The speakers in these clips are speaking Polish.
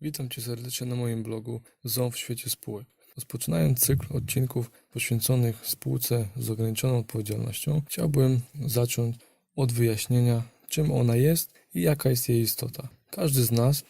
Witam Cię serdecznie na moim blogu ZOO w świecie spółek. Rozpoczynając cykl odcinków poświęconych spółce z ograniczoną odpowiedzialnością, chciałbym zacząć od wyjaśnienia, czym ona jest i jaka jest jej istota. Każdy z nas,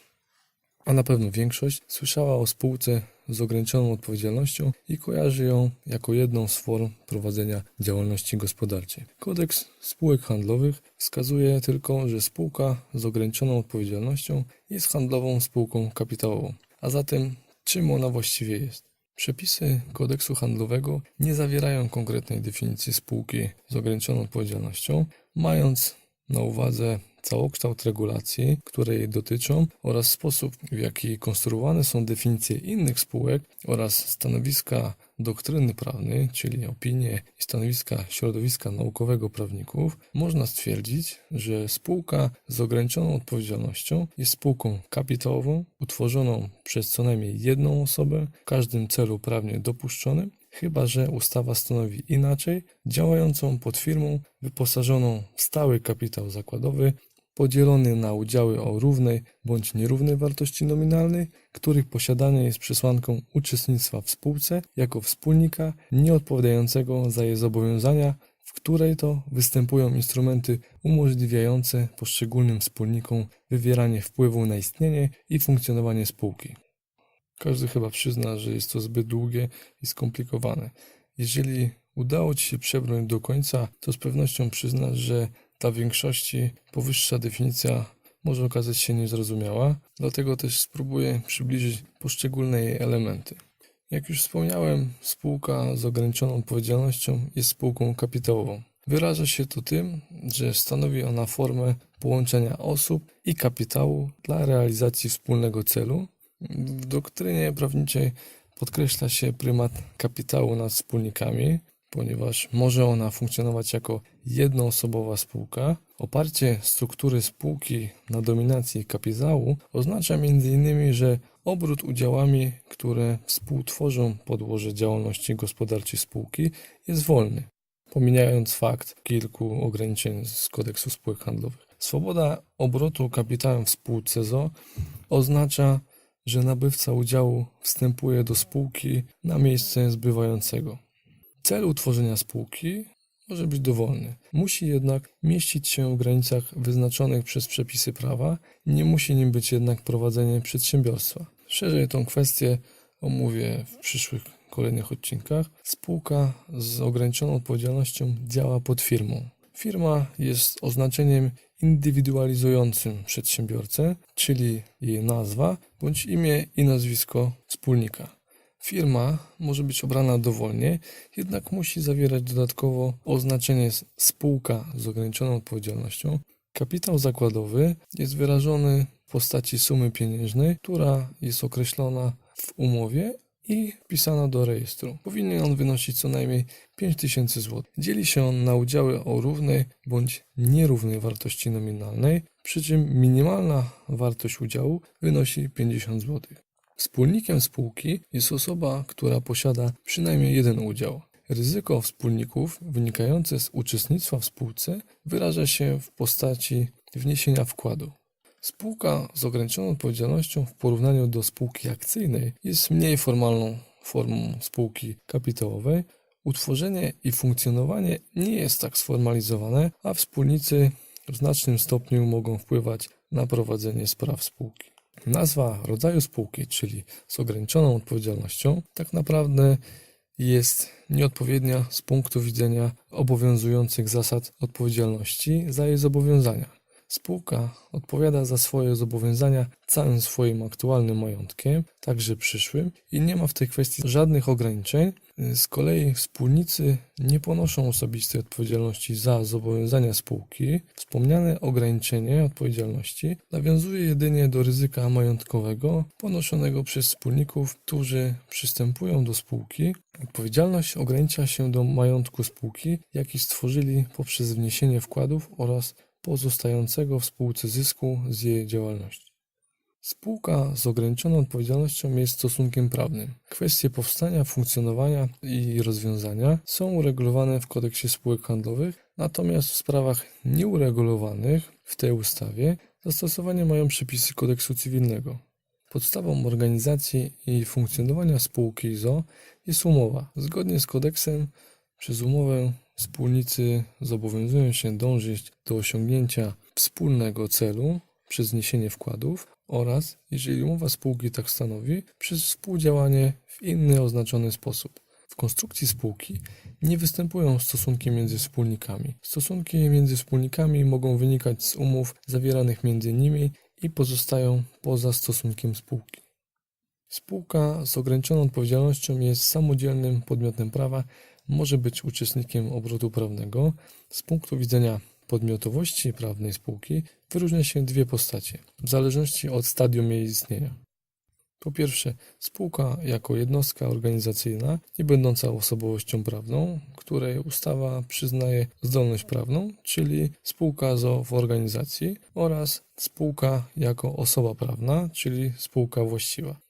a na pewno większość, słyszała o spółce z ograniczoną odpowiedzialnością i kojarzy ją jako jedną z form prowadzenia działalności gospodarczej. Kodeks spółek handlowych wskazuje tylko, że spółka z ograniczoną odpowiedzialnością jest handlową spółką kapitałową. A zatem, czym ona właściwie jest? Przepisy kodeksu handlowego nie zawierają konkretnej definicji spółki z ograniczoną odpowiedzialnością, mając na uwadze całokształt regulacji, które jej dotyczą oraz sposób, w jaki konstruowane są definicje innych spółek oraz stanowiska doktryny prawnej, czyli opinie i stanowiska środowiska naukowego prawników, można stwierdzić, że spółka z ograniczoną odpowiedzialnością jest spółką kapitałową utworzoną przez co najmniej jedną osobę w każdym celu prawnie dopuszczonym, chyba że ustawa stanowi inaczej, działającą pod firmą wyposażoną w stały kapitał zakładowy, podzielony na udziały o równej bądź nierównej wartości nominalnej, których posiadanie jest przesłanką uczestnictwa w spółce jako wspólnika nieodpowiadającego za jej zobowiązania, w której to występują instrumenty umożliwiające poszczególnym wspólnikom wywieranie wpływu na istnienie i funkcjonowanie spółki. Każdy chyba przyzna, że jest to zbyt długie i skomplikowane. Jeżeli udało Ci się przebrnąć do końca, to z pewnością przyznasz, że dla większości powyższa definicja może okazać się niezrozumiała, dlatego też spróbuję przybliżyć poszczególne jej elementy. Jak już wspomniałem, spółka z ograniczoną odpowiedzialnością jest spółką kapitałową. Wyraża się to tym, że stanowi ona formę połączenia osób i kapitału dla realizacji wspólnego celu. W doktrynie prawniczej podkreśla się prymat kapitału nad wspólnikami, ponieważ może ona funkcjonować jako jednoosobowa spółka. Oparcie struktury spółki na dominacji kapitału oznacza m.in., że obrót udziałami, które współtworzą podłoże działalności gospodarczej spółki, jest wolny, pomijając fakt kilku ograniczeń z kodeksu spółek handlowych. Swoboda obrotu kapitałem w spółce ZO oznacza, że nabywca udziału wstępuje do spółki na miejsce zbywającego. Cel utworzenia spółki może być dowolny. Musi jednak mieścić się w granicach wyznaczonych przez przepisy prawa, nie musi nim być jednak prowadzenie przedsiębiorstwa. Szerzej tą kwestię omówię w przyszłych kolejnych odcinkach. Spółka z ograniczoną odpowiedzialnością działa pod firmą. Firma jest oznaczeniem indywidualizującym przedsiębiorcę, czyli jej nazwa bądź imię i nazwisko wspólnika. Firma może być obrana dowolnie, jednak musi zawierać dodatkowo oznaczenie spółka z ograniczoną odpowiedzialnością. Kapitał zakładowy jest wyrażony w postaci sumy pieniężnej, która jest określona w umowie i wpisana do rejestru. Powinien on wynosić co najmniej 5000 zł. Dzieli się on na udziały o równej bądź nierównej wartości nominalnej, przy czym minimalna wartość udziału wynosi 50 zł. Wspólnikiem spółki jest osoba, która posiada przynajmniej jeden udział. Ryzyko wspólników wynikające z uczestnictwa w spółce wyraża się w postaci wniesienia wkładu. Spółka z ograniczoną odpowiedzialnością w porównaniu do spółki akcyjnej jest mniej formalną formą spółki kapitałowej. Utworzenie i funkcjonowanie nie jest tak sformalizowane, a wspólnicy w znacznym stopniu mogą wpływać na prowadzenie spraw spółki. Nazwa rodzaju spółki, czyli z ograniczoną odpowiedzialnością, tak naprawdę jest nieodpowiednia z punktu widzenia obowiązujących zasad odpowiedzialności za jej zobowiązania. Spółka odpowiada za swoje zobowiązania całym swoim aktualnym majątkiem, także przyszłym, i nie ma w tej kwestii żadnych ograniczeń. Z kolei wspólnicy nie ponoszą osobistej odpowiedzialności za zobowiązania spółki. Wspomniane ograniczenie odpowiedzialności nawiązuje jedynie do ryzyka majątkowego ponoszonego przez wspólników, którzy przystępują do spółki. Odpowiedzialność ogranicza się do majątku spółki, jaki stworzyli poprzez wniesienie wkładów oraz pozostającego w spółce zysku z jej działalności. Spółka z ograniczoną odpowiedzialnością jest stosunkiem prawnym. Kwestie powstania, funkcjonowania i rozwiązania są uregulowane w kodeksie spółek handlowych, natomiast w sprawach nieuregulowanych w tej ustawie zastosowanie mają przepisy kodeksu cywilnego. Podstawą organizacji i funkcjonowania spółki ZO jest umowa. Zgodnie z kodeksem przez umowę wspólnicy zobowiązują się dążyć do osiągnięcia wspólnego celu przez zniesienie wkładów oraz, jeżeli umowa spółki tak stanowi, przez współdziałanie w inny oznaczony sposób. W konstrukcji spółki nie występują stosunki między wspólnikami. Stosunki między wspólnikami mogą wynikać z umów zawieranych między nimi i pozostają poza stosunkiem spółki. Spółka z ograniczoną odpowiedzialnością jest samodzielnym podmiotem prawa, może być uczestnikiem obrotu prawnego. Z punktu widzenia podmiotowości prawnej spółki wyróżnia się dwie postacie, w zależności od stadium jej istnienia. Po pierwsze, spółka jako jednostka organizacyjna, nie będąca osobowością prawną, której ustawa przyznaje zdolność prawną, czyli spółka ZO w organizacji oraz spółka jako osoba prawna, czyli spółka właściwa.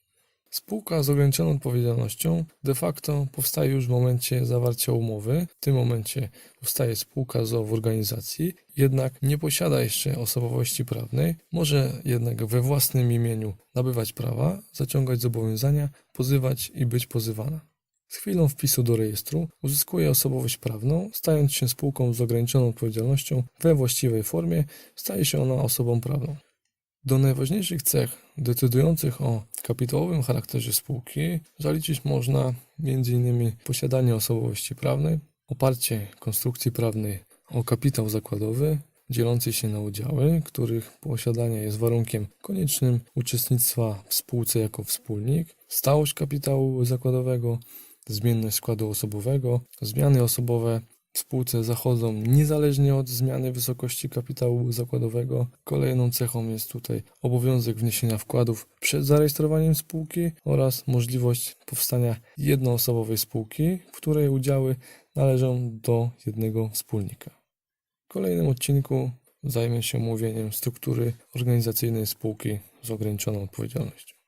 Spółka z ograniczoną odpowiedzialnością de facto powstaje już w momencie zawarcia umowy. W tym momencie powstaje spółka ZO w organizacji, jednak nie posiada jeszcze osobowości prawnej, może jednak we własnym imieniu nabywać prawa, zaciągać zobowiązania, pozywać i być pozywana. Z chwilą wpisu do rejestru uzyskuje osobowość prawną, stając się spółką z ograniczoną odpowiedzialnością we właściwej formie, staje się ona osobą prawną. Do najważniejszych cech decydujących o kapitałowym charakterze spółki zaliczyć można m.in. posiadanie osobowości prawnej, oparcie konstrukcji prawnej o kapitał zakładowy dzielący się na udziały, których posiadanie jest warunkiem koniecznym uczestnictwa w spółce jako wspólnik, stałość kapitału zakładowego, zmienność składu osobowego, zmiany osobowe spółce zachodzą niezależnie od zmiany wysokości kapitału zakładowego. Kolejną cechą jest tutaj obowiązek wniesienia wkładów przed zarejestrowaniem spółki oraz możliwość powstania jednoosobowej spółki, w której udziały należą do jednego wspólnika. W kolejnym odcinku zajmę się omówieniem struktury organizacyjnej spółki z ograniczoną odpowiedzialnością.